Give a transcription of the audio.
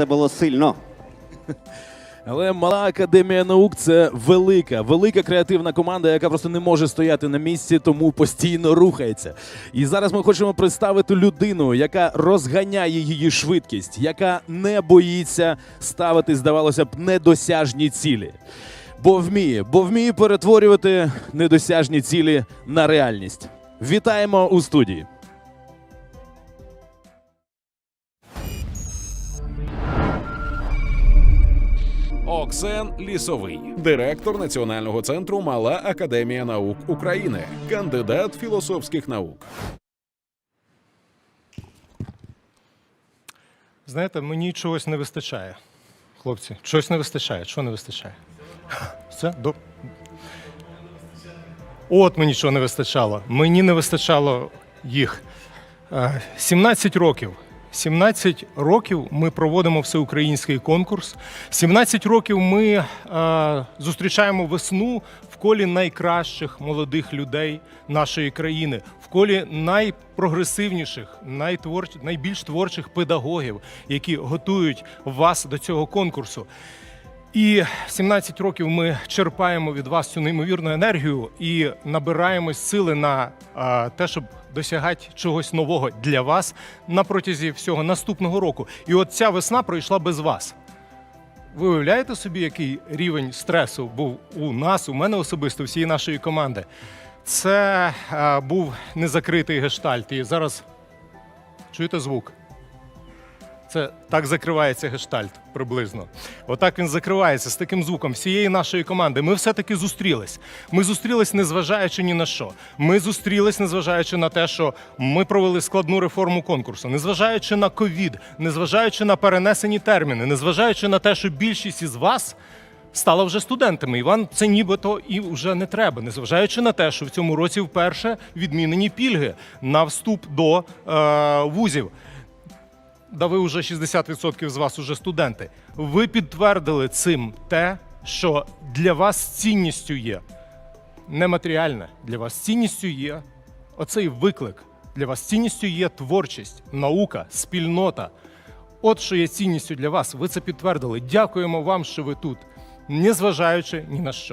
це було сильно. Але мала академія наук це велика, велика креативна команда, яка просто не може стояти на місці, тому постійно рухається. І зараз ми хочемо представити людину, яка розганяє її швидкість, яка не боїться ставити, здавалося б, недосяжні цілі. Бо вміє, бо вміє перетворювати недосяжні цілі на реальність. Вітаємо у студії. Оксен Лісовий, директор Національного центру Мала Академія наук України, кандидат філософських наук. Знаєте, мені чогось не вистачає. Хлопці, чогось не вистачає. Що не вистачає? Все? До... От мені чого не вистачало. Мені не вистачало їх. Е, 17 років. 17 років ми проводимо всеукраїнський конкурс. 17 років ми е, зустрічаємо весну в колі найкращих молодих людей нашої країни, в колі найпрогресивніших, найтворч... найбільш творчих педагогів, які готують вас до цього конкурсу. І 17 років ми черпаємо від вас цю неймовірну енергію і набираємось сили на те, щоб досягати чогось нового для вас на протязі всього наступного року. І от ця весна пройшла без вас. Ви уявляєте собі, який рівень стресу був у нас, у мене особисто, всієї нашої команди? Це був незакритий гештальт. І зараз чуєте звук? Це так закривається гештальт приблизно. Отак він закривається з таким звуком всієї нашої команди. Ми все-таки зустрілись. Ми зустрілись, незважаючи ні на що. Ми зустрілись, незважаючи на те, що ми провели складну реформу конкурсу, незважаючи на ковід, незважаючи на перенесені терміни, незважаючи на те, що більшість із вас. Стала вже студентами, і вам це нібито і вже не треба, незважаючи на те, що в цьому році вперше відмінені пільги на вступ до е, вузів. Да ви вже 60% з вас уже студенти. Ви підтвердили цим те, що для вас цінністю є нематеріальне. Для вас цінністю є оцей виклик. Для вас цінністю є творчість, наука, спільнота. От що є цінністю для вас. Ви це підтвердили. Дякуємо вам, що ви тут, незважаючи ні на що.